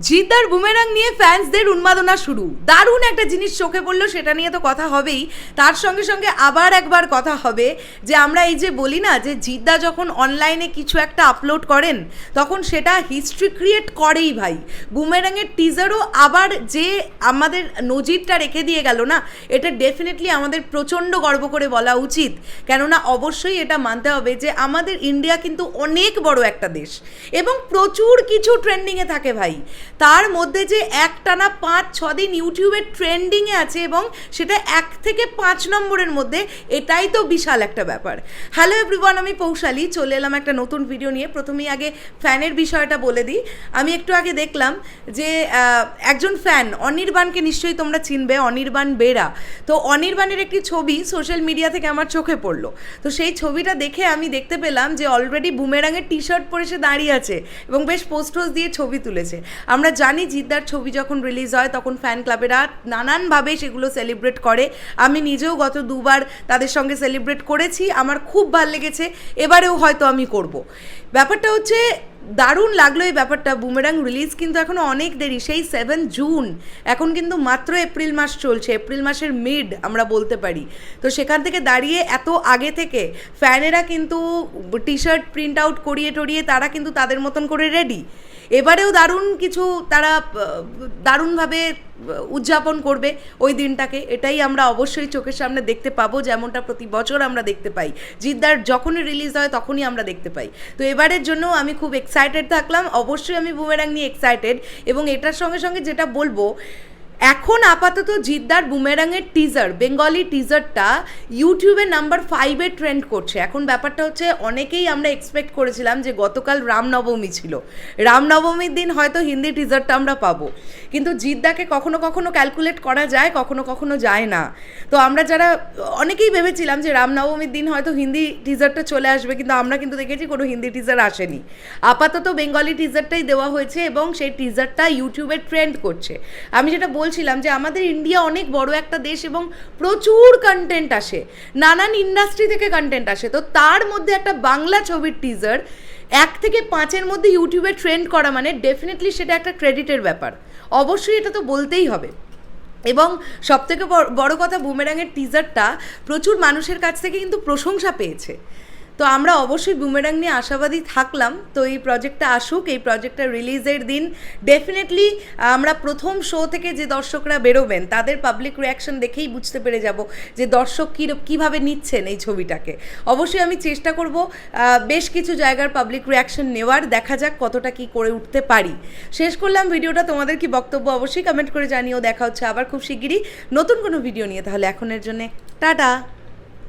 জিদ্দার boomerang নিয়ে ফ্যান্সদের উন্মাদনা শুরু। দারুণ একটা জিনিস চোখে পড়ল, সেটা নিয়ে তো কথা হবেই। তার সঙ্গে সঙ্গে আবার একবার কথা হবে যে, আমরা এই যে বলি না যে, জিদ্দা যখন অনলাইনে কিছু একটা আপলোড করেন, তখন সেটা হিস্ট্রি ক্রিয়েট করেই ভাই। বুমেরাংয়ের টিজারও আবার যে আমাদের নজিরটা রেখে দিয়ে গেল না, এটা ডেফিনেটলি আমাদের প্রচণ্ড গর্ব করে বলা উচিত। কেননা অবশ্যই এটা মানতে হবে যে, আমাদের ইন্ডিয়া কিন্তু অনেক বড় একটা দেশ। এবং প্রচুর কিছু ট্রেন্ডিংয়ে থাকে ভাই। তার মধ্যে যে একটানা পাঁচ, ছ দিন ইউটিউবে ট্রেন্ডিংয়ে আছে এবং সেটা এক থেকে পাঁচ নম্বরের মধ্যে, এটাই তো বিশাল একটা ব্যাপার। হ্যালো এভরিওয়ান আমি পৌশালী, চলে এলাম একটা নতুন ভিডিও নিয়ে। প্রথমেই আগে ফ্যানের বিষয়টা বলে দিই। আমি একটু আগে দেখলাম যে একজন ফ্যান অনির্বাণকে নিশ্চয়ই তোমরা চিনবে, অনির্বাণ বেরা। তো অনির্বাণের একটি ছবি সোশ্যাল মিডিয়া থেকে আমার চোখে পড়ল। তো সেই ছবিটা দেখে আমি দেখতে পেলাম যে অলরেডি বুমেরাঙের টি শার্ট পরে সে দাঁড়িয়ে আছে এবং বেশ পোস্টোস দিয়ে ছবি তুলেছে। আমরা জানি জিদ্দার ছবি যখন রিলিজ হয়, তখন ফ্যান ক্লাবেরা নানানভাবে সেগুলো সেলিব্রেট করে। আমি নিজেও গত দুবার তাদের সঙ্গে সেলিব্রেট করেছি। আমার খুব ভালো লেগেছে। এবারেও হয়তো আমি করব। ব্যাপারটা হচ্ছে দারুণ লাগল এই ব্যাপারটা। বুমেরাং রিলিজ কিন্তু এখনও অনেক দেরি, সেই সেভেন জুন এখন কিন্তু মাত্র এপ্রিল মাস চলছে এপ্রিল মাসের মিড আমরা বলতে পারি। তো সেখান থেকে দাঁড়িয়ে এত আগে থেকে ফ্যানেরা কিন্তু টি শার্ট প্রিন্ট আউট করিয়ে টরিয়ে তারা কিন্তু তাদের মতন করে রেডি এবারেও দারুণ কিছু তারা দারুণভাবে উদযাপন করবে ওই দিনটাকে, এটাই আমরা অবশ্যই চোখের সামনে দেখতে পাবো, যেমনটা প্রতি বছর আমরা দেখতে পাই। জিদ্দার যখনই রিলিজ হয়, তখনই আমরা দেখতে পাই। তো এবারের জন্য আমি খুব এক্সাইটেড থাকলাম। অবশ্যই আমি বুমেরাং নিয়ে এক্সাইটেড এবং এটার সঙ্গে সঙ্গে যেটা বলব এখন আপাতত জিদ্দার বুমেরাংয়ের টিজার বেঙ্গলি টিজারটা ইউটিউবে নাম্বার ফাইভে ট্রেন্ড করছে। এখন ব্যাপারটা হচ্ছে, অনেকেই আমরা এক্সপেক্ট করেছিলাম যে গতকাল রামনবমী ছিল। রামনবমীর দিন হয়তো হিন্দি টিজারটা আমরা পাবো। কিন্তু জিদ্দাকে কখনো কখনো ক্যালকুলেট করা যায়, কখনো কখনো যায় না। তো আমরা যারা, অনেকেই ভেবেছিলাম যে রামনবমীর দিন হয়তো হিন্দি টিজারটা চলে আসবে, কিন্তু আমরা কিন্তু দেখেছি কোনো হিন্দি টিজার আসেনি। আপাতত বেঙ্গলি টিজারটাই দেওয়া হয়েছে এবং সেই টিজারটা ইউটিউবে ট্রেন্ড করছে। আমি যেটা বলছিলাম যে আমাদের ইন্ডিয়া অনেক বড় একটা দেশ এবং প্রচুর কন্টেন্ট আসে। নানান ইন্ডাস্ট্রি থেকে কন্টেন্ট আসে। তো তার মধ্যে একটা বাংলা ছবির টিজার এক থেকে পাঁচের মধ্যে ইউটিউবে ট্রেন্ড করা মানে ডেফিনেটলি সেটা একটা ক্রেডিটের ব্যাপার। অবশ্যই এটা তো বলতেই হবে। এবং সবথেকে বড়- বড় কথা বুমেরাঙের টিজারটা প্রচুর মানুষের কাছ থেকে কিন্তু প্রশংসা পেয়েছে। তো আমরা অবশ্যই বুমেরাং নিয়ে আশাবাদী থাকলাম। তো এই প্রজেক্টটা আসুক, এই প্রজেক্টটা রিলিজের দিন। ডেফিনেটলি আমরা প্রথম শো থেকে যে দর্শকরা বেরোবেন, তাদের পাবলিক রিয়াকশন দেখেই বুঝতে পেরে যাব যে দর্শক কী, কীভাবে নিচ্ছেন এই ছবিটাকে। অবশ্যই আমি চেষ্টা করব বেশ কিছু জায়গার পাবলিক রিয়াকশন নেওয়ার। দেখা যাক কতটা কি করে উঠতে পারি। শেষ করলাম ভিডিওটা। তোমাদের কি বক্তব্য অবশ্যই কমেন্ট করে জানিও। দেখা হচ্ছে আবার খুব শিগগিরই নতুন কোনো ভিডিও নিয়ে। তাহলে এখনের জন্যে টাটা।